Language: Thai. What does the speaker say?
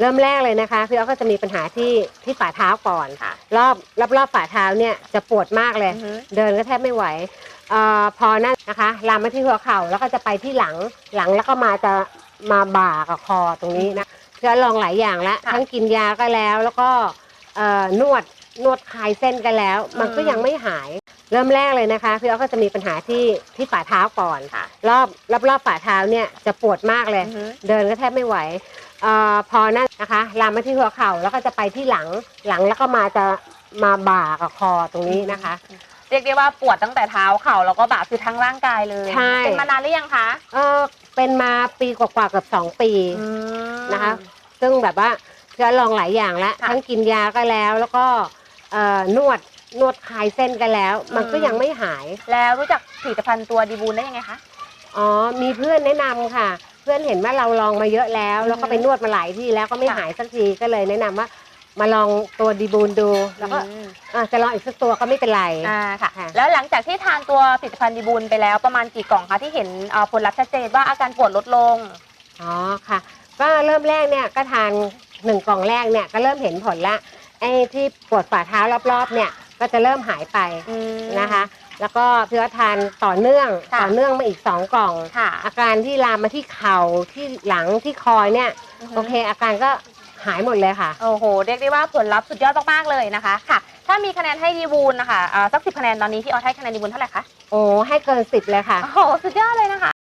เริ่มแรกเลยนะคะพี่อ้อก็จะมีปัญหาที่ที่ฝ่าเท้าก่อนค่ะ รอบรอบรอบฝ่าเท้าเนี่ยจะปวดมากเลย อือฮึ เดินก็แทบไม่ไหวเอ่อพอนั่นนะคะ ลามมาที่หัวเข่าแล้วก็จะไปที่หลังหลังแล้วก็มาจะมาบ่ากับคอตรงนี้นะเพื่อลองหลายอย่างแล้วค่ะทั้งกินยาก็แล้วแล้วก็เอ่อนวดนวดคลายเส้นกันแล้ว มันก็อืม ยังไม่หาย เริ่มแรกเลยนะคะพี่อ้อก็จะมีปัญหาที่ที่ฝ่าเท้าก่อน ค่ะ รอบรอบรอบฝ่าเท้าเนี่ยจะปวดมากเลย อือฮึ เดินก็แทบไม่ไหวเออพอนั่นนะคะ ลามมาที่หัวเข่าแล้วก็จะไปที่หลังหลังแล้วก็มาจะมาบ่ากับคอตรงนี้นะคะ เรียกได้ว่าปวดตั้งแต่เท้าเข่าแล้วก็บ่าคือทั้งร่างกายเลยใช่ เป็นมานานหรือยังคะเออเป็นมาปีกว่าๆเกือบสองปีอืมนะคะ ซึ่งแบบว่าเพื่อลองหลายอย่างแล้วค่ะทั้งกินยาก็แล้วแล้วก็เอ่อนวดนวดคลายเส้นกันแล้ว มันก็อืม ยังไม่หาย แล้วรู้จักผลิตภัณฑ์ตัวดีบูลได้ยังไงคะ อ๋อ มีเพื่อนแนะนำค่ะเพื่อนเห็นว่าเราลองมาเยอะแล้วอือฮึแล้วก็ไปนวดมาหลายที่แล้วก็ไม่ค่ะหายสักทีก็เลยแนะนำว่า มาลองตัวดีบูนดู แล้วก็อืมอะจะลองอีกสักตัวก็ไม่เป็นไร อ่าค่ะ ค่ะ แล้วหลังจากที่ทานตัวผลิตภัณฑ์ดีบูลไปแล้วประมาณกี่กล่องคะที่เห็นเอ่อผลลัพธ์ชัดเจนว่าอาการปวดลดลง อ๋อค่ะ ก็เริ่มแรกเนี่ยก็ทานหนึ่งกล่องแรกเนี่ยก็เริ่มเห็นผลละไอ้ที่ปวดฝ่าเท้ารอบๆเนี่ยก็จะเริ่มหายไปอืมนะคะ แล้วก็พี่ว่าทานต่อเนื่องค่ะต่อเนื่องมาอีกสองกล่อง ค่ะอาการที่ลามมาที่เข่าที่หลังที่คอเนี่ยอือฮึ โอเค อาการก็หายหมดเลยค่ะ โอ้โห เรียกได้ว่าผลลัพธ์สุดยอดมากๆเลยนะคะ ค่ะ ถ้ามีคะแนนให้ดีบูลนะคะอ่าสักสิบคะแนนตอนนี้พี่ออสให้คะแนนดีบูลเท่าไหร่คะ โอ้ให้เกินสิบเลยค่ะ โอ้โห สุดยอดเลยนะคะ